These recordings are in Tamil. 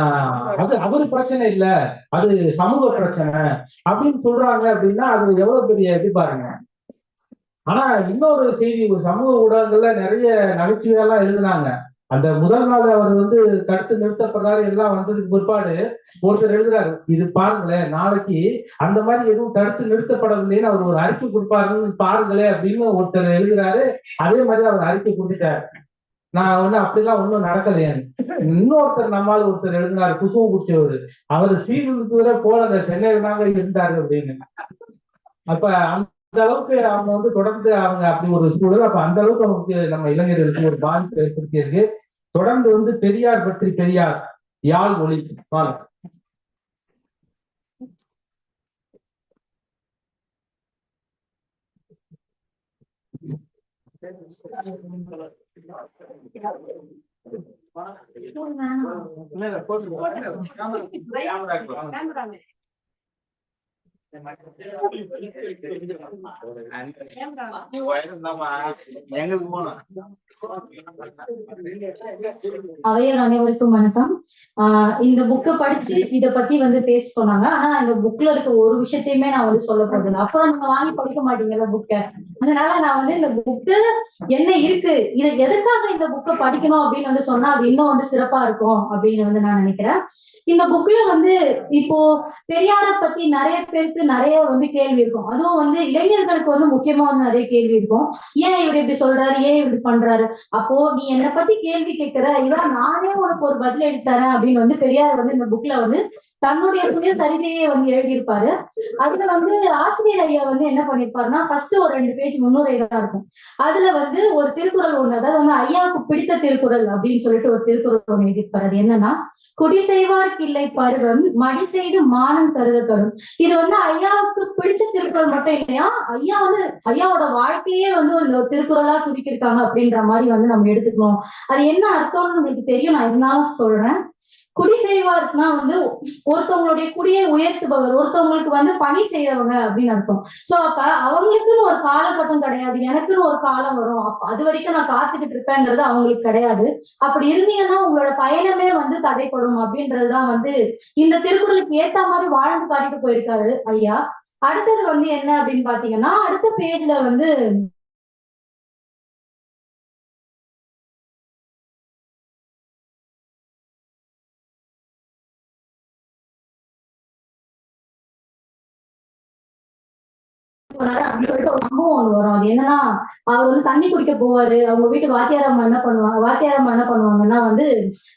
ஆஹ் அது அவரு பிரச்சனை இல்ல. அது சமூக பிரச்சனை. அப்படின்னு சொல்றாங்க அப்படின்னா அது எவ்வளவு பெரிய இது பாருங்க. ஆனா இன்னொரு செய்தி ஒரு சமூக ஊடகங்கள்ல நிறைய நகைச்சுவையெல்லாம் எழுதினாங்க. அந்த முதல் நாள் அவர் வந்து தடுத்து நிறுத்தப்படுறாரு எல்லாம் வந்ததுக்கு பிற்பாடு ஒருத்தர் எழுதுறாரு இது பாருங்களேன் நாளைக்கு அந்த மாதிரி எதுவும் தடுத்து நிறுத்தப்படவில்லைன்னு அவர் ஒரு அறிக்கை கொடுப்பாருன்னு பாருங்களேன் அப்படின்னு ஒருத்தர் எழுதுறாரு. அதே மாதிரி அவர் அறிக்கை கொடுத்துட்டாரு. நான் வந்து அப்படிலாம் ஒண்ணும் நடக்கலையே. இன்னொருத்தர் நம்மால் ஒருத்தர் எழுதினாரு குசும குடிச்சவர் அவர் சீருக்கு வர போல சென்னையில தாங்க இருந்தாரு அப்படின்னு. அப்ப அந்த அளவுக்கு அவங்க வந்து தொடர்ந்து அவங்க அப்படி ஒரு சூழல் அப்ப அந்த அளவுக்கு அவங்களுக்கு நம்ம இளைஞர்களுக்கு ஒரு பாதிப்பு ஏற்படுத்தியிருக்கு தொடர்ந்து வந்து பெரியார் பற்றி பெரியார் யாழ் ஒளி வாங்க. எங்களுக்கு போனோம் அவையர் அனைவருக்கும் வணக்கம். ஆஹ் இந்த புக்கை படிச்சு இத பத்தி வந்து பேச சொன்னாங்க. ஆனா இந்த புக்ல இருக்க ஒரு விஷயத்தையுமே நான் வந்து சொல்ல போறது அப்புறம் நீங்க வாங்கி படிக்க மாட்டீங்கல்ல புக்கை அதனால நான் வந்து இந்த புக்கு என்ன இருக்கு? இது எதுக்காக இந்த புக்கை படிக்கணும் அப்படின்னு வந்து சொன்னா அது இன்னும் வந்து சிறப்பா இருக்கும் அப்படின்னு வந்து நான் நினைக்கிறேன். இந்த புக்ல வந்து இப்போ பெரியார பத்தி நிறைய பேருக்கு நிறைய வந்து கேள்வி இருக்கும். அதுவும் வந்து இளைஞர்களுக்கு வந்து முக்கியமா வந்து நிறைய கேள்வி இருக்கும். ஏன் இவர் இப்படி சொல்றாரு? ஏன் இப்படி பண்றாரு? அப்போ நீ என்னை பத்தி கேள்வி கேட்கிற இதான் நானே உனக்கு ஒரு பதில் எடுத்தாரேன் அப்படின்னு வந்து பெரியார் வந்து இந்த புக்ல வந்து தன்னுடைய சுயசரிதையை வந்து எழுதியிருப்பாரு. அதுல வந்து ஆசிரியர் ஐயா வந்து என்ன பண்ணிருப்பாருன்னா ஃபர்ஸ்ட் ஒரு ரெண்டு பேஜ் முன்னுரை தான் இருக்கும். அதுல வந்து ஒரு திருக்குறள் ஒண்ணு அதாவது வந்து ஐயாவுக்கு பிடித்த திருக்குறள் அப்படின்னு சொல்லிட்டு ஒரு திருக்குறள் ஒண்ணு எழுதியிருப்பாரு. அது என்னன்னா குடி செய்வார்க்கு இல்லை பருவம் மடி செய்து மானம் கருதப்படும். இது வந்து ஐயாவுக்கு பிடிச்ச திருக்குறள் மட்டும் இல்லையா ஐயா வந்து ஐயாவோட வாழ்க்கையே வந்து ஒரு திருக்குறளா சுருக்கியிருக்காங்க அப்படின்ற மாதிரி வந்து நம்ம எடுத்துக்கணும். அது என்ன அர்த்தம்னு உங்களுக்கு தெரியும் நான் இருந்தாலும் சொல்றேன். குடி செய்வார்னா வந்து ஒருத்தவங்களுடைய குடியை உயர்த்துபவர் ஒருத்தவங்களுக்கு வந்து பணி செய்யறவங்க அப்படின்னு அர்த்தம். சோ அப்ப அவங்களுக்குன்னு ஒரு காலகட்டம் கிடையாது எனக்குன்னு ஒரு காலம் வரும். அப்ப அது வரைக்கும் நான் காத்துக்கிட்டு இருப்பேங்கிறது அவங்களுக்கு கிடையாது. அப்படி இருந்தீங்கன்னா உங்களோட பயணமே வந்து தடைப்படும் அப்படின்றதுதான் வந்து இந்த திருக்குறளுக்கு ஏத்த மாதிரி வாழ்ந்து காட்டிட்டு போயிருக்காரு ஐயா. அடுத்தது வந்து என்ன அப்படின்னு பாத்தீங்கன்னா அடுத்த பேஜ்ல வந்து போனாரு அப்படின்னு சொல்லிட்டு ஒரு சம்பவம் ஒண்ணு வரும். அது என்னன்னா அவர் வந்து தண்ணி குடிக்க போவாரு. அவங்க வீட்டு வாத்தியாரம்மா என்ன பண்ணுவாங்க வாத்தியாரம்மா என்ன பண்ணுவாங்கன்னா வந்து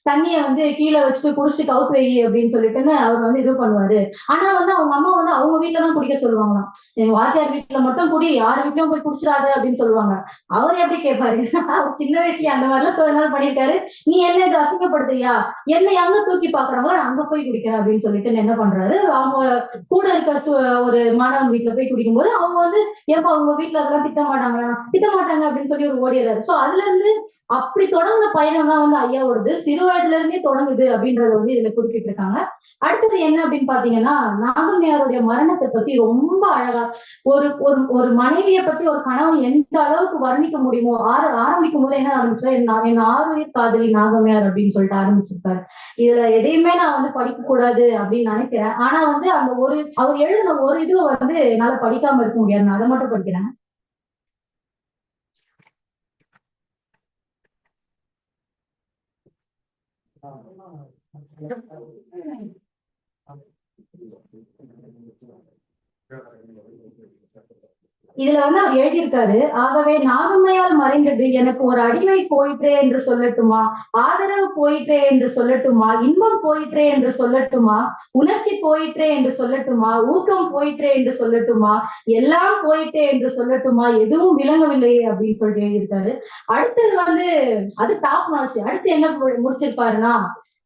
தண்ணியை வந்து கீழே வச்சுட்டு குடிச்சு கவுத்து வை அப்படின்னு சொல்லிட்டுன்னு அவர் வந்து இது பண்ணுவாரு. ஆனா வந்து அவங்க அம்மா வந்து அவங்க வீட்டுலதான் குடிக்க சொல்லுவாங்களாம். எங்க வாத்தியார் வீட்டுல மட்டும் குடி யார் வீட்லயும் போய் குடிச்சிடாது அப்படின்னு சொல்லுவாங்க. அவர் எப்படி கேட்பாரு அவர் சின்ன வயசுல அந்த மாதிரிலாம் சில நாள் பண்ணிருக்காரு நீ என்ன இது அசிங்கப்படுத்துறியா? என்னை அங்க தூக்கி பாக்குறாங்களோ நான் அங்க போய் குடிக்கிறேன் அப்படின்னு சொல்லிட்டு என்ன பண்றாரு? அவங்க கூட இருக்க சு- ஒரு மாணவன் வீட்டுல போய் குடிக்கும்போது அவங்க வந்து ஏப்பா அவங்க வீட்டுல அதெல்லாம் திட்ட மாட்டாங்களா? திட்ட மாட்டாங்க அப்படின்னு சொல்லி ஒரு ஓடிடுறாரு சோ அதுல இருந்து அப்படி தொடங்கின பயணம் தான் வந்து ஐயாவோடது. சிறு வயதுல இருந்தே தொடங்குது அப்படின்றத வந்து இதுல குறிப்பிட்டு இருக்காங்க அடுத்தது என்ன அப்படின்னு பாத்தீங்கன்னா நாகம்மையாருடைய மரணத்தை பத்தி ரொம்ப அழகா ஒரு ஒரு ஒரு மனைவியை பத்தி ஒரு கணவன் எந்த அளவுக்கு வர்ணிக்க முடியுமோ ஆர ஆரம்பிக்கும் போது என்ன ஆரம்பிச்சா என் என் ஆறுயிர் காதலி நாகம்மையார் அப்படின்னு சொல்லிட்டு ஆரம்பிச்சிருப்பாரு. இதுல எதையுமே நான் வந்து படிக்க கூடாது அப்படின்னு நினைக்கிறேன். ஆனா வந்து அந்த ஒரு அவர் எழுதின ஒரு இது வந்து என்னால படிக்காம இருக்க முடியாது. நான் அதை மட்டும் படிக்கிறேன். Um, இதுல வந்து அவர் எழுதியிருக்காரு ஆகவே நாகம்மையால் மறைந்தது எனக்கு ஒரு அடிமை போயிற்றே என்று சொல்லட்டுமா? ஆதரவு போயிற்றே என்று சொல்லட்டுமா? இன்பம் போயிற்றே என்று சொல்லட்டுமா? உணர்ச்சி போயிற்றே என்று சொல்லட்டுமா? ஊக்கம் போயிற்றே என்று சொல்லட்டுமா? எல்லாம் போயிட்டே என்று சொல்லட்டுமா? எதுவும் விளங்கவில்லையே அப்படின்னு சொல்லிட்டு எழுதியிருக்காரு. அடுத்தது வந்து அது டாப் நாச்சு அடுத்து என்ன முடிச்சிருப்பாருன்னா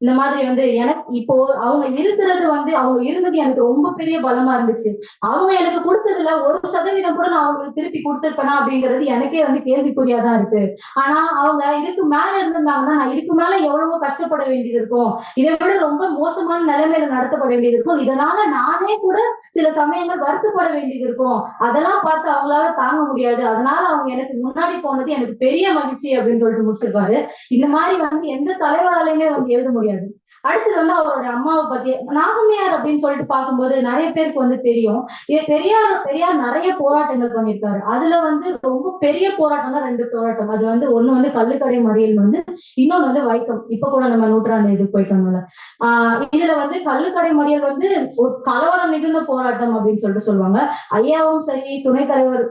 இந்த மாதிரி வந்து எனக்கு இப்போ அவங்க இருக்கிறது வந்து அவங்க இருந்தது எனக்கு ரொம்ப பெரிய பலமா இருந்துச்சு. அவங்க எனக்கு கொடுத்ததுல ஒரு சதவீதம் கூட நான் அவங்களுக்கு திருப்பி கொடுத்துருப்பேனா அப்படிங்கிறது எனக்கே வந்து கேள்விக்குறியாதான் இருக்கு. ஆனா அவங்க இதுக்கு மேல இருந்திருந்தாங்கன்னா நான் இதுக்கு மேல எவ்வளவோ கஷ்டப்பட வேண்டியது இருக்கும். இதை விட ரொம்ப மோசமான நிலைமையில நடத்தப்பட வேண்டியது இருக்கும். இதனால நானே கூட சில சமயங்கள் வருத்தப்பட வேண்டியது இருக்கும். அதெல்லாம் பார்த்து அவங்களால தாங்க முடியாது. அதனால அவங்க எனக்கு முன்னாடி போனது எனக்கு பெரிய மகிழ்ச்சி அப்படின்னு சொல்லிட்டு முடிச்சிருப்பாரு. இந்த மாதிரி வந்து எந்த தலைவராலையுமே வந்து எழுத முடியாது அடுத்தது வந்து அவரோட அம்மாவை பத்தி நாகமையார் அப்படின்னு சொல்லிட்டு பார்க்கும்போது நிறைய பேருக்கு வந்து தெரியும். இது பெரியார் பெரியார் நிறைய போராட்டங்கள் பண்ணியிருக்காரு. அதுல வந்து ரொம்ப பெரிய போராட்டம் தான் ரெண்டு போராட்டம். அது வந்து ஒண்ணு வந்து கள்ளுக்கடை மறியல் வந்து இன்னொன்னு வந்து வைக்கம். இப்ப கூட நம்ம நூற்றாண்டு இது போயிட்டோம்ல. ஆஹ் இதுல வந்து கள்ளுக்கடை மறியல் வந்து ஒரு கலவரம் மிகுந்த போராட்டம் அப்படின்னு சொல்லிட்டு சொல்லுவாங்க. ஐயாவும் சரி துணைத் தலைவர்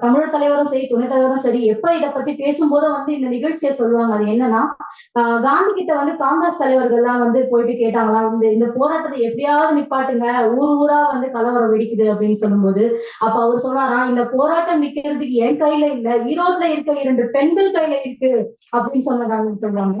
தமிழ் தலைவரும் சரி துணைத் தலைவரும் சரி எப்ப இத பத்தி பேசும்போது வந்து இந்த நிகழ்ச்சியை சொல்லுவாங்க. அது என்னன்னா ஆஹ் காந்தி கிட்ட வந்து காங்கிரஸ் தலைவர்கள்லாம் வந்து வந்து போயிட்டு கேட்டாங்களா? இந்த இந்த போராட்டத்தை எப்படியாவது நிப்பாட்டுங்க. ஊர் ஊரா வந்து கலவரம் வெடிக்குது அப்படின்னு சொல்லும்போது அப்ப அவர் சொன்னாராம் இந்த போராட்டம் நிக்கிறதுக்கு என் கையில இல்ல ஈரோட்ல இருக்க இரண்டு பெண்கள் கையில இருக்கு அப்படின்னு சொன்னதாங்கன்னு சொல்றாங்க.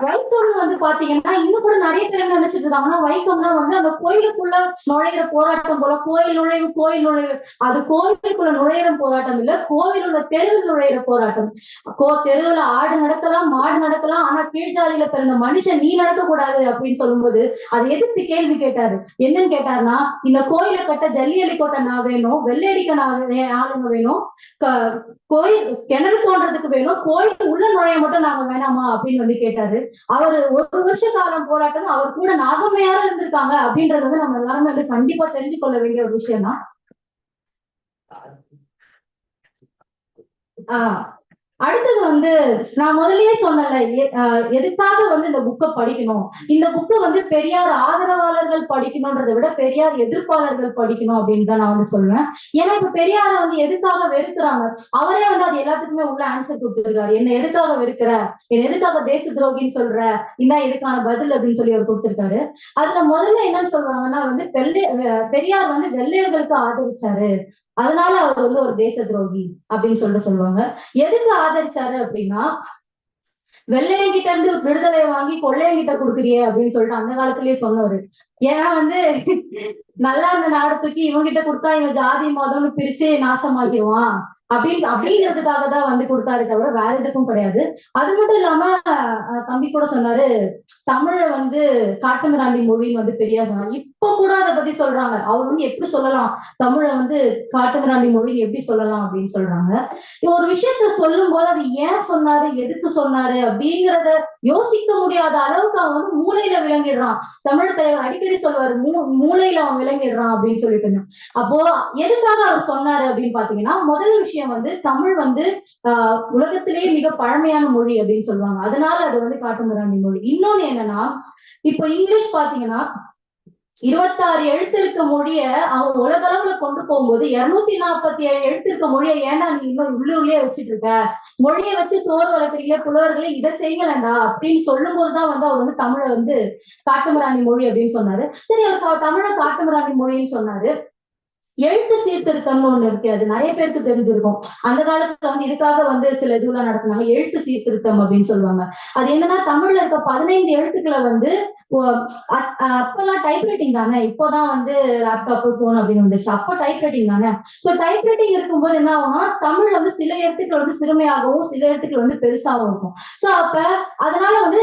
வைக்கம் வந்து பாத்தீங்கன்னா இன்னும் கூட நிறைய பேர் நினைச்சிட்டு இருக்காங்கன்னா வைக்கம்னா வந்து அந்த கோயிலுக்குள்ள நுழையிற போராட்டம் போல கோயில் நுழைவு கோயில் நுழைவு. அது கோயிலுக்குள்ள நுழையிற போராட்டம் இல்ல கோவில் உள்ள தெருவில் நுழையிற போராட்டம். கோ தெருவுல ஆடு நடக்கலாம் மாடு நடக்கலாம் ஆனா கீழ்ஜாதியில பிறந்த மனுஷன் நீ நடக்க கூடாது அப்படின்னு சொல்லும்போது அது எதிர்த்து கேள்வி கேட்டாரு. என்னன்னு கேட்டாருன்னா இந்த கோயிலை கட்ட ஜல்லியலி கோட்டை நான் வேணும் வெள்ளையடிக்க நான் ஆளுங்க வேணும் க- கோயில் கிணறு தோன்றதுக்கு வேணும் கோயில் உள்ள நுழைய மட்டும் நாங்க வேணாமா அப்படின்னு வந்து கேட்டாரு. அவர் ஒரு வருஷ காலம் போராட்டம் அவர் கூட நாகமையார இருந்திருக்காங்க அப்படின்றது வந்து நம்ம எல்லாரும் வந்து கண்டிப்பா தெரிஞ்சு கொள்ள வேண்டிய ஒரு விஷயம் தான் ஆஹ் அடுத்தது வந்து நான் முதல்லயே சொன்னல ஆஹ் எதுக்காக வந்து இந்த புக்கை படிக்கணும்? இந்த புக்கை வந்து பெரியார் ஆதரவாளர்கள் படிக்கணும்ன்றதை விட பெரியார் எதிர்ப்பாளர்கள் படிக்கணும் அப்படின்னு தான் நான் வந்து சொல்லுவேன். ஏன்னா இப்ப பெரியார வந்து எதுக்காக வெறுக்கிறாங்க? அவரே வந்து அது எல்லாத்துக்குமே உள்ள ஆன்சர் கொடுத்துருக்காரு. என்ன எதுக்காக வெறுக்கிற? என்ன எதுக்காக தேச துரோகின்னு சொல்ற? இதான் இதுக்கான பதில் அப்படின்னு சொல்லி அவர் கொடுத்திருக்காரு. அதுல முதல்ல என்னன்னு சொல்றாங்கன்னா வந்து வெள்ளை பெரியார் வந்து வெள்ளையர்களுக்கு ஆதரிச்சாரு. அதனால அவர் வந்து ஒரு தேச துரோகி அப்படின்னு சொல்லிட்டு சொல்லுவாங்க. எதுக்கு ஆதரிச்சாரு அப்படின்னா வெள்ளையங்கிட்ட இருந்து விடுதலை வாங்கி கொள்ளையங்கிட்ட கொடுக்குறிய அப்படின்னு சொல்லிட்டு அந்த காலத்திலயே சொன்னவரு. ஏன்னா வந்து நல்லா இருந்த நாடு தூக்கி இவங்கிட்ட கொடுத்தா இவன் ஜாதி மதம்னு பிரிச்சு நாசமாக்கிடுவான். அப்படின்னு அப்படிங்கிறதுக்காக தான் வந்து கொடுத்தாரு தவிர வேற எதுக்கும் கிடையாது. அது மட்டும் இல்லாம தம்பி கூட சொன்னாரு தமிழ வந்து காட்டுமிராண்டி மொழின்னு வந்து பெரியார் சொன்னாங்க. இப்ப கூட அதை பத்தி சொல்றாங்க. அவர் வந்து எப்படி சொல்லலாம்? தமிழை வந்து காட்டுமிராண்டி மொழி எப்படி சொல்லலாம் அப்படின்னு சொல்றாங்க. ஒரு விஷயத்த சொல்லும் போது அது ஏன் சொன்னாரு? எதுக்கு சொன்னாரு? அப்படிங்கிறத யோசிக்க முடியாத அளவுக்கு அவன் வந்து மூளையில விளங்கிடுறான். தமிழ் தலைவர் அடிக்கடி சொல்லுவாரு மூ மூளையில அவன் விளங்கிடுறான் அப்படின்னு சொல்லிட்டு இருந்தான். அப்போ எதுக்காக அவர் சொன்னாரு அப்படின்னு பாத்தீங்கன்னா முதல் விஷயம் வந்து தமிழ் வந்து ஆஹ் உலகத்திலேயே மிக பழமையான மொழி அப்படின்னு சொல்லுவாங்க. அதனால அது வந்து காட்டுமிராண்டி மொழி. இன்னொன்னு என்னன்னா இப்போ இங்கிலீஷ் பாத்தீங்கன்னா இருபத்தாறு எழுத்து இருக்க மொழிய அவன் உலக அளவுல கொண்டு போகும்போது இருநூத்தி நாற்பத்தி ஏழு எழுத்து இருக்க மொழிய ஏன்னா நீ இன்னும் உள்ளூர்லயே வச்சிட்டு இருக்க? மொழியை வச்சு சோறு வளர்க்குறீங்க புலவர்களே இதை செய்யலண்டா? அப்படின்னு சொல்லும் போதுதான் வந்து அவர் வந்து தமிழை வந்து காட்டுமிராண்டி மொழி அப்படின்னு சொன்னாரு. சரி அவர் தமிழை காட்டுமிராண்டி மொழின்னு சொன்னாரு. எழுத்து சீர்திருத்தம்னு ஒண்ணு இருக்கு. அது நிறைய பேருக்கு தெரிஞ்சிருக்கும். அந்த காலத்துல வந்து இதுக்காக வந்து சில இதுலாம் நடத்துனாங்க. எழுத்து சீர்திருத்தம் அப்படின்னு சொல்லுவாங்க. அது என்னன்னா தமிழ்ல இருக்க பதினைந்து எழுத்துக்களை வந்து அப்பெல்லாம் டைப்ரைட்டிங் தானே? இப்போதான் வந்து லேப்டாப் போன் அப்படின்னு வந்துச்சு. அப்போ டைப்ரைட்டிங் தானே? சோ டைப்ரைட்டிங் இருக்கும்போது என்ன ஆகும்னா தமிழ் வந்து சில எழுத்துக்கள் வந்து சிறுமையாகவும் சில எழுத்துக்கள் வந்து பெருசாகவும் இருக்கும். சோ அப்ப அதனால வந்து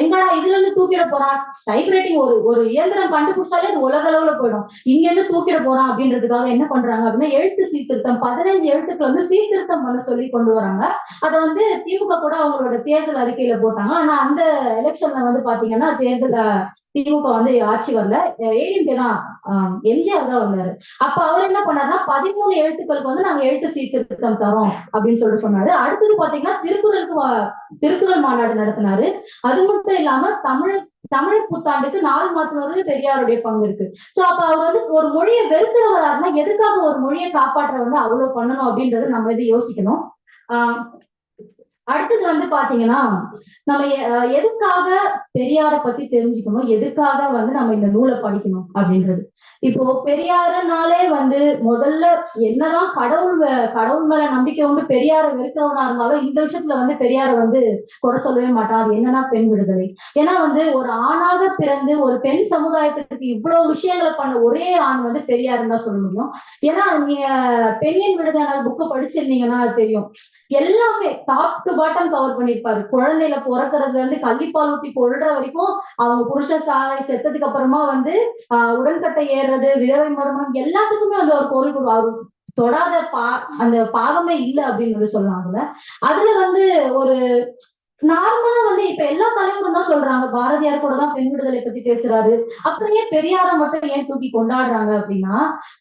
எங்கடா இதுல இருந்து தூக்கிட போறான்? டைப்ரைட்டிங் ஒரு ஒரு இயந்திரம் கண்டுபிடிச்சாலே அது உலக அளவுல போயிடும். இங்க இருந்து தூக்கிட போறான் அப்படின்றது அப்படின்றதுக்காக என்ன பண்றாங்க அப்படின்னா எழுத்து சீர்திருத்தம் பதினஞ்சு எழுத்துக்கள் வந்து சீர்திருத்தம் பண்ண சொல்லி கொண்டு வராங்க. அதை வந்து திமுக கூட அவங்களோட தேர்தல் அறிக்கையில போட்டாங்க. ஆனா அந்த எலெக்ஷன்ல வந்து பாத்தீங்கன்னா தேர்தல் திமுக வந்து ஆட்சி வரல. ஏடிஎம்கே தான் ஆஹ், எம்ஜிஆர் தான் வந்தாரு. அப்ப அவர் என்ன பண்ணாருன்னா பதிமூணு எழுத்துக்களுக்கு வந்து நாங்க எழுத்து சீர்திருத்தம் தரோம் அப்படின்னு சொல்லிட்டு சொன்னாரு. அடுத்தது பாத்தீங்கன்னா திருக்குறளுக்கு திருக்குறள் மாநாடு நடத்தினாரு. அது மட்டும் இல்லாம தமிழ் தமிழ் புத்தாண்டுக்கு நாள் மாத்துவது பெரியாருடைய பங்கு இருக்கு. சோ அப்ப அவர் வந்து ஒரு மொழியை வெறுக்கிறவராருன்னா எதுக்காக ஒரு மொழியை காப்பாற்ற வந்து அவ்வளவு பண்ணணும் அப்படின்றத நம்ம இது யோசிக்கணும். ஆஹ் அடுத்தது வந்து பாத்தீங்கன்னா நம்ம எதுக்காக பெரியார பத்தி தெரிஞ்சுக்கணும் எதுக்காக வந்து நம்ம இந்த நூலை படிக்கணும் அப்படின்றது. இப்போ பெரியாரனாலே வந்து முதல்ல என்னதான் கடவுள் கடவுள் மேல நம்பிக்கை உண்டு பெரியாரை வெறுக்கிறவனா இருந்தாலும் இந்த விஷயத்துல வந்து பெரியாரை வந்து குறை சொல்லவே மாட்டான். அது என்னன்னா பெண் விடுதலை. ஏன்னா வந்து ஒரு ஆணாக பிறந்து ஒரு பெண் சமுதாயத்துக்கு இவ்வளவு விஷயங்களை பண்ண ஒரே ஆண் வந்து பெரியாருன்னு தான் சொல்ல முடியும். ஏன்னா நீங்க பெண்ணின் விடுதலை புக்கு படிச்சிருந்தீங்கன்னா அது தெரியும். எல்லாமே டாப் டு பாட்டம் கவர் பண்ணிருப்பாரு. குழந்தையில பிறக்கிறதுல இருந்து கள்ளிப்பால் ஊத்தி கொள்ற வரைக்கும் அவங்க புருஷன் சாகை செத்ததுக்கு அப்புறமா வந்து ஆஹ் உடன்கட்டை ஏறுறது விதவை மரணம் எல்லாத்துக்குமே வந்து அவர் பொருள் கொடுவாரு தொடாத பா அந்த பாகமே இல்லை அப்படின்னு வந்து சொன்னாங்கல்ல அதுல வந்து ஒரு நார்மலா வந்து இப்ப எல்லா தலைவரும் தான் சொல்றாங்க. பாரதியார் கூட தான் பெண் விடுதலை பத்தி பேசுறாரு. அப்புறம் ஏன் பெரியார மட்டும் ஏன் தூக்கி கொண்டாடுறாங்க அப்படின்னா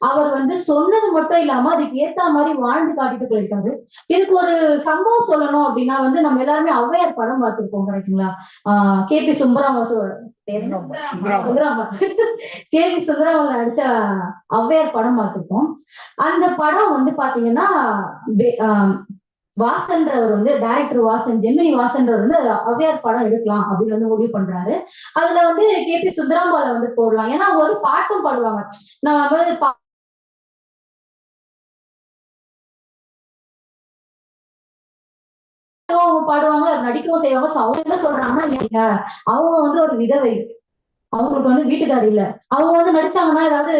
அவர் வந்து சொன்னது மட்டும் இல்லாம அதுக்கு ஏத்த மாதிரி வாழ்ந்து காட்டிட்டு போயிருக்காரு. இதுக்கு ஒரு சம்பவம் சொல்லணும் அப்படின்னா வந்து நம்ம எல்லாருமே ஔவையார் படம் பார்த்திருப்போம் கரெக்டுங்களா ஆஹ் K B Sundaram K B Sundaram நடிச்ச ஔவையார் படம் பார்த்திருப்போம் அந்த படம் வந்து பாத்தீங்கன்னா வாசன்றவர் வந்து டைரக்டர் வாசன் ஜெமினி வாசன்றவர் வந்து ஔவையார் படம் எடுக்கலாம் அப்படின்னு வந்து முடிவு பண்றாரு. அதுல வந்து கே பி சுந்தராம்பால வந்து போடலாம். ஏன்னா அவங்க வந்து பாட்டும் பாடுவாங்க. நம்ம வந்து அவங்க பாடுவாங்க நடிக்கவும் செய்வாங்க. அவங்க என்ன சொல்றாங்கன்னா அவங்க வந்து ஒரு விதவை. அவங்களுக்கு வந்து வீட்டுக்காரி இல்ல. அவங்க வந்து நடிச்சாங்கன்னா ஏதாவது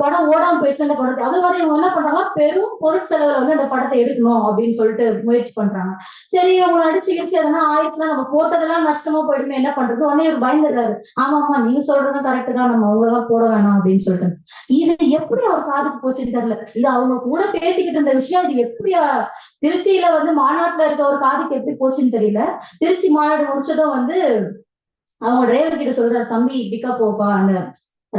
படம் ஓடாம போயிடுச்சு அந்த படத்தை அது வரை இவங்க என்ன பண்றாங்க? பெரும் பொருட்செலவுல வந்து அந்த படத்தை எடுக்கணும் அப்படின்னு சொல்லிட்டு முயற்சி பண்றாங்க. சரி அவங்க நடிச்சு கிடிச்சு எதனா ஆயிடுச்சுன்னா நம்ம போட்டதெல்லாம் நஷ்டமா போயிடுமே என்ன பண்றது? உடனே ஒரு பயந்துடுறாரு. ஆமா ஆமா நீங்க சொல்றதும் கரெக்ட் தான். நம்ம அவங்க எல்லாம் போட வேணாம் அப்படின்னு சொல்லிட்டு. இது எப்படி அவர் காதுக்கு போச்சுன்னு தெரியல. இது அவங்க கூட பேசிக்கிட்டு இருந்த விஷயம் இது எப்படி திருச்சியில வந்து மாநாட்டுல இருக்க ஒரு காதுக்கு எப்படி போச்சுன்னு தெரியல. திருச்சி மாநாடு முடிச்சதும் வந்து அவங்க டிரைவர் கிட்ட சொல்றாரு தம்பி பிக்கப் போப்பா. அந்த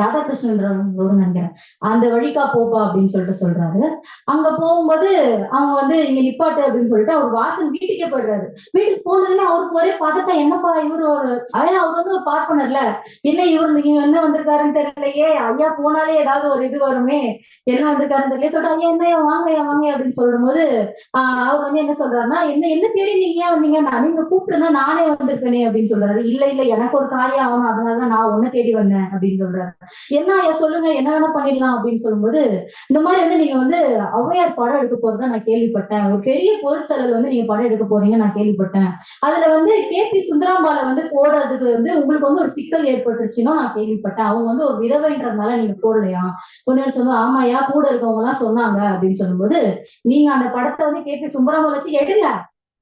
ராதாகிருஷ்ணன் நினைக்கிறேன் அந்த வழிக்கா போப்பா அப்படின்னு சொல்லிட்டு சொல்றாரு. அங்க போகும்போது அவங்க வந்து இங்க நிப்பாட்டு அப்படின்னு சொல்லிட்டு அவர் வாசன் வீட்டுக்கே போயிடுறாரு. வீட்டுக்கு போனதுன்னா அவருக்கு ஒரே பதட்டம். என்னப்பா இவரு ஒரு ஏன்னா அவர் வந்து ஒரு பார்ப்பனர்ல. என்ன இவர் நீங்க என்ன வந்திருக்காருன்னு தெரியலையே. ஐயா போனாலே ஏதாவது ஒரு இது வருமே. என்ன வந்திருக்காருன்னு தெரியல சொல்லிட்டு ஐயா என்ன வாங்க ஐயா வாங்க அப்படின்னு சொல்லும் போது ஆஹ் அவர் வந்து என்ன சொல்றாருன்னா என்ன என்ன தேடி நீங்க ஏன் வந்தீங்க? நான் நீங்க கூப்பிட்டு நானே வந்திருக்கேனே அப்படின்னு சொல்றாரு. இல்ல இல்ல எனக்கு ஒரு காரியம் ஆகணும். அதனாலதான் நான் உன்னை தேடி வந்தேன் அப்படின்னு சொல்றாரு. என்ன ஐயா சொல்லுங்க என்ன வேணா பண்ணிடலாம் அப்படின்னு சொல்லும்போது இந்த மாதிரி வந்து நீங்க வந்து அவையார் படம் எடுக்க போறதா நான் கேள்விப்பட்டேன். ஒரு பெரிய பொருட்செலவு வந்து நீங்க படம் எடுக்க போறீங்க நான் கேள்விப்பட்டேன். அதுல வந்து கே பி சுந்தராம்பால வந்து போடுறதுக்கு வந்து உங்களுக்கு வந்து ஒரு சிக்கல் ஏற்பட்டுருச்சுன்னா நான் கேள்விப்பட்டேன். அவங்க வந்து ஒரு விதவைன்றதுனால நீங்க போடலையா? கொஞ்சம் சொல்லுவோம் ஆமாயா கூட இருக்கவங்க எல்லாம் சொன்னாங்க அப்படின்னு சொல்லும்போது நீங்க அந்த படத்தை வந்து கே பி சுந்தராம்பால் வச்சு எடுங்க.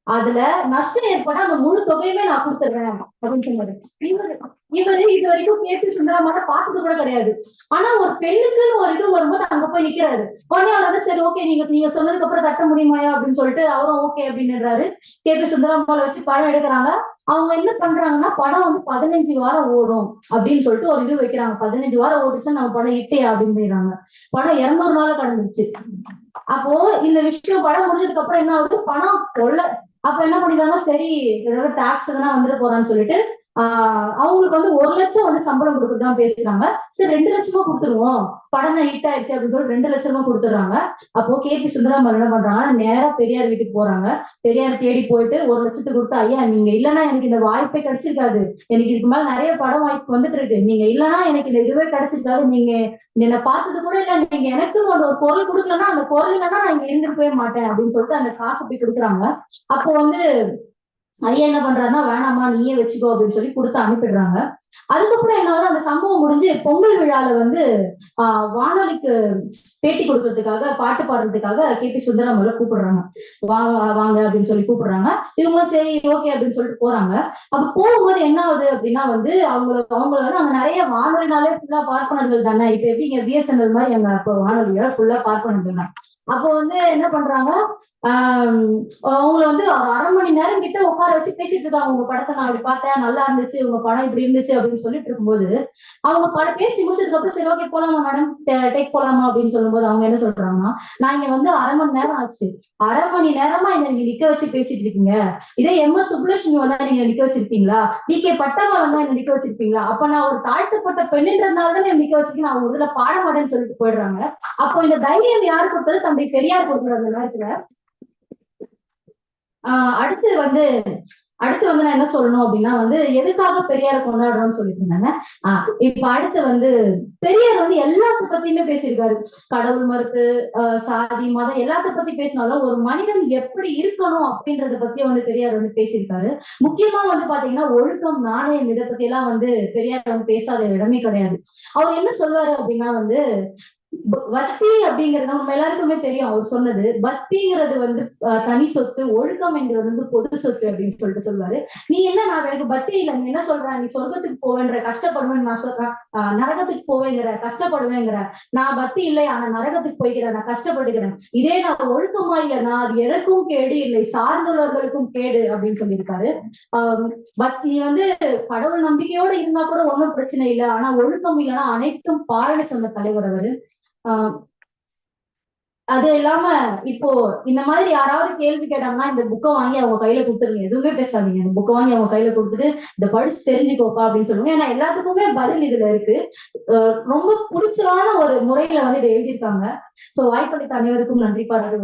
அதுல நஷ்டம் ஏற்பட அந்த முழு தொகையுமே நான் கொடுத்துடுறேன் அப்படின்னு சொன்னாரு இவரு இவரு இது வரைக்கும் கே பி சுந்தரமான பார்த்தது கூட கிடையாது. ஆனா ஒரு பெண்ணுக்குன்னு ஒரு இது வரும்போது அங்க போய் நிக்கிறாரு. உடனே அவர் வந்து சரி ஓகே நீங்க நீங்க சொன்னதுக்கு அப்புறம் தட்ட முடியுமாயா அப்படின்னு சொல்லிட்டு அவரும் ஓகே அப்படின்னுறாரு. கே பி வச்சு படம் எடுக்கிறாங்க. அவங்க என்ன பண்றாங்கன்னா படம் வந்து பதினஞ்சு வாரம் ஓடும் அப்படின்னு சொல்லிட்டு ஒரு இது வைக்கிறாங்க. பதினஞ்சு வாரம் ஓடிச்சுன்னா நம்ம படம் இட்டே அப்படின்றாங்க படம் இருநூறு நாள் கடந்துச்சு அப்போ இந்த விஷயம் படம் முடிஞ்சதுக்கு அப்புறம் என்ன ஆகுது? பணம் கொள்ள அப்ப என்ன பண்ணிடுறாங்க? சரி ஏதாவது டாக்ஸ் எதனா வந்துட்டு போறான்னு சொல்லிட்டு ஆஹ் அவங்களுக்கு வந்து ஒரு லட்சம் வந்து சம்பளம் கொடுக்குறதா பேசுறாங்க. சரி ரெண்டு லட்சமா கொடுத்துருவோம். படம் தான் ஹிட் ஆயிடுச்சு அப்படின்னு சொல்லி ரெண்டு லட்சமா கொடுத்துறாங்க அப்போ கே பி சுந்தரம் என்ன பண்றாங்க? நேரா பெரியார் வீட்டுக்கு போறாங்க. பெரியார் தேடி போயிட்டு ஒரு லட்சத்துக்கு கொடுத்து ஐயா நீங்க இல்லைன்னா எனக்கு இந்த வாய்ப்பே கிடைச்சிருக்காது. எனக்கு இதுக்கு மேல நிறைய படம் வாய்ப்பு வந்துட்டு இருக்கு. நீங்க இல்லைன்னா எனக்கு இந்த இதுவே கிடைச்சிருக்காது. நீங்க என்ன பார்த்தது கூட இல்ல. நீங்க எனக்கு ஒரு ஒரு பொருள் கொடுக்கலன்னா அந்த பொருள் இல்லைன்னா நான் இங்க இருந்திருக்கவே மாட்டேன். அப்படின்னு சொல்லிட்டு அந்த காசு போய் கொடுக்குறாங்க. அப்போ வந்து ஐயா என்ன பண்றாருன்னா வேணாமா நீயே வச்சுக்கோ அப்படின்னு சொல்லி கொடுத்து அனுப்பிடுறாங்க. அதுக்கப்புறம் என்ன ஆகுது அந்த சம்பவம் முடிஞ்சு பொங்கல் விழால வந்து ஆஹ் வானொலிக்கு பேட்டி கொடுக்கறதுக்காக பாட்டு பாடுறதுக்காக கே பி சுந்தரமல்ல கூப்பிடுறாங்க. வாங்க வாங்க அப்படின்னு சொல்லி கூப்பிடுறாங்க. இவங்களும் சரி ஓகே அப்படின்னு சொல்லிட்டு போறாங்க. அப்ப போகும்போது என்ன ஆகுது அப்படின்னா வந்து அவங்கள அவங்கள வந்து அங்க நிறைய வானொலினாலே ஃபுல்லா பார்ப்பனர்கள் தானே. இப்ப எப்படி இங்க பிஎஸ்என்எல் மாதிரி எங்க அப்போ வானொலியோட ஃபுல்லா பார்ப்பனர்கள் தான். அப்போ வந்து என்ன பண்றாங்க ஆஹ் அவங்கள வந்து அரை மணி நேரம் கிட்ட உட்கார வச்சு பேசிட்டு இருக்காங்க. உங்க படத்தை நான் அப்படி பார்த்தேன் நல்லா இருந்துச்சு உங்க படம் இப்படி இருந்துச்சு அப்படின்னு சொல்லிட்டு இருக்கும்போது அவங்க பல பேசி முடிச்சதுக்கு அப்புறம் சரி ஓகே போலாமா மேடம் டேக் போலாமா அப்படின்னு சொல்லும்போது அவங்க என்ன சொல்றாங்கன்னா நான் இங்க வந்து அரை மணி நேரம் ஆச்சு. அரை மணி நேரமா என்ன நீங்க நிக்க வச்சு பேசிட்டு இருக்கீங்க. இதே எம் எஸ் சுப்புலட்சுமி வந்தா நீங்க நிக்க வச்சிருப்பீங்களா? டி கே பட்டமா வந்தா என்ன நிக்க வச்சிருப்பீங்களா? அப்ப நான் ஒரு தாழ்த்தப்பட்ட பெண்ணுன்றதுனால தான் என்ன நிக்க வச்சிருக்கேன். அவங்க இதுல பாட மாட்டேன்னு சொல்லிட்டு போயிடுறாங்க. அப்போ இந்த தைரியம் யார் கொடுத்தது? தந்தை பெரியார் கொடுக்குற அந்த நேரத்துல. ஆஹ் அடுத்து வந்து அடுத்து வந்து நான் என்ன சொல்லணும் அப்படின்னா வந்து எதுக்காக பெரியார கொண்டாடுறோம்னு சொல்லிட்டு இருந்தாங்க. ஆஹ் இப்ப அடுத்து வந்து பெரியார் வந்து எல்லாத்த பத்தியுமே பேசியிருக்காரு. கடவுள் மறுப்பு ஆஹ் சாதி மதம் எல்லாத்த பத்தி பேசினாலும் ஒரு மனிதன் எப்படி இருக்கணும் அப்படின்றத பத்தி வந்து பெரியார் வந்து பேசியிருக்காரு. முக்கியமா வந்து பாத்தீங்கன்னா ஒழுக்கம் நாணயம் இதை பத்தி எல்லாம் வந்து பெரியார் வந்து பேசாத இடமே கிடையாது. அவர் என்ன சொல்வாரு அப்படின்னா வந்து பக்தி அப்படிங்கிறது நம்ம எல்லாருக்குமே தெரியும். அவர் சொன்னது பக்திங்கிறது வந்து தனி சொத்து ஒழுக்கம் என்கிறது வந்து பொது சொத்து அப்படின்னு சொல்லிட்டு சொல்லுவாரு. நீ என்ன நான் எனக்கு பக்தி இல்லை. நீ என்ன சொல்ற? நீ சொர்க்கத்துக்கு போவேன்ற கஷ்டப்படுவேன்னு நான் சொல்றேன் ஆஹ், நரகத்துக்கு போவேங்கிற கஷ்டப்படுவேங்கிற. நான் பக்தி இல்லை. ஆனா நரகத்துக்கு போய்க்கிறேன் நான் கஷ்டப்படுகிறேன். இதே நான் ஒழுக்கமா இல்லைன்னா அது எனக்கும் கேடு இல்லை. சார்ந்துள்ளவர்களுக்கும் கேடு அப்படின்னு சொல்லியிருக்காரு. ஆஹ் பக்தி வந்து கடவுள் நம்பிக்கையோட இருந்தா கூட ஒண்ணும் பிரச்சனை இல்லை. ஆனா ஒழுக்கம் இல்லைன்னா அனைத்தும் பாழன்னு சொன்ன தலைவர் அவரு. அது இல்லாம இப்போ இந்த மாதிரி யாராவது கேள்வி கேட்டாங்கன்னா இந்த புக்கை வாங்கி அவங்க கையில கொடுத்துருங்க. எதுவுமே பேசாதீங்க. இந்த புக்கை வாங்கி அவங்க கையில கொடுத்துட்டு இந்த படிச்சு தெரிஞ்சுக்கோப்பா அப்படின்னு சொல்லுங்க. ஏன்னா எல்லாத்துக்குமே பதில் இதுல இருக்கு. ஆஹ் ரொம்ப பிடிச்சலான ஒரு முறையில வந்து இதை எழுதியிருக்காங்க. சோ வாய்ப்பளித்த அனைவருக்கும் நன்றி. பாராட்டு